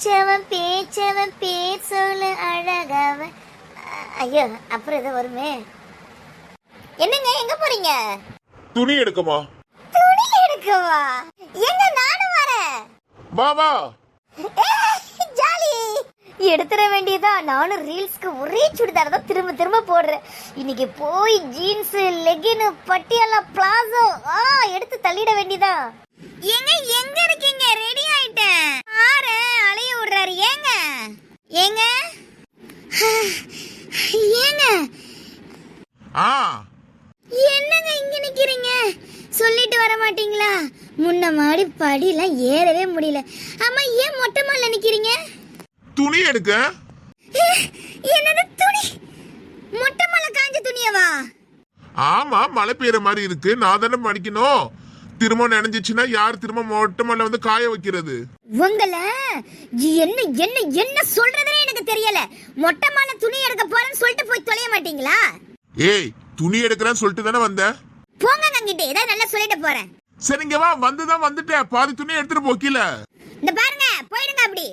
சிரிச்சவன் பேச்சவன் பேர் சொல்ல அழகவன் ஐயோ அப்புறம் ஏதோ வருமே. என்னங்க எங்க போறீங்க? துணி எடுக்கமா துணி எடுக்கவா? எங்க நானும் வரேன். வா வா. ஜாலி. எடுத்துட வேண்டியதா? நானும் ரீல்ஸ்க்கு ஒரே சுடிதார் தான் திரும்ப திரும்ப போடுறேன். இன்னைக்கு போய் ஜீன்ஸ் லெகின் பட்டியாலா பிளாசோ ஆ எடுத்து தள்ளிட வேண்டியதா? எங்க எங்க இருக்கீங்க? ஏங்க? ஏங்க? ஏங்க? ஆ. என்னங்க இங்க நிக்கிறீங்க? சொல்லிட்டு வர மாட்டீங்களா? முன்ன மாடி படியெல்லாம் ஏறவே முடியல. அம்மா ஏன் மொட்டை மாடில நிக்கிறீங்க? துணி எடுக்க. என்னது துணி? மொட்டை மலை காஞ்ச துணியவா? ஆமா மழை பெய்யற மாதிரி இருக்கு. நான் தானே மடிக்கணும். திரும்ப நினைஞ்சிச்சுன்னா யார் திரும்ப மொட்டை மலை வந்து காய வைக்கிறது? உங்கள என்ன என்ன என்ன சொல்றதே எனக்கு தெரியல. மொட்டை மலை துணி எடுக்க போறேன்னு சொல்லிட்டு போய் தொலைய மாட்டீங்களா? ஏய் துணி எடுக்கிறேன்னு சொல்லிட்டு தானே வந்த? போங்க அங்கிட்ட ஏதாவது நல்லா சொல்லிட்டு போறேன். சரிங்க வா வந்துதான் வந்துட்டேன். பாதி துணி எடுத்துட்டு போக்கில இந்த பாருங்க போயிடுங்க அப்படி.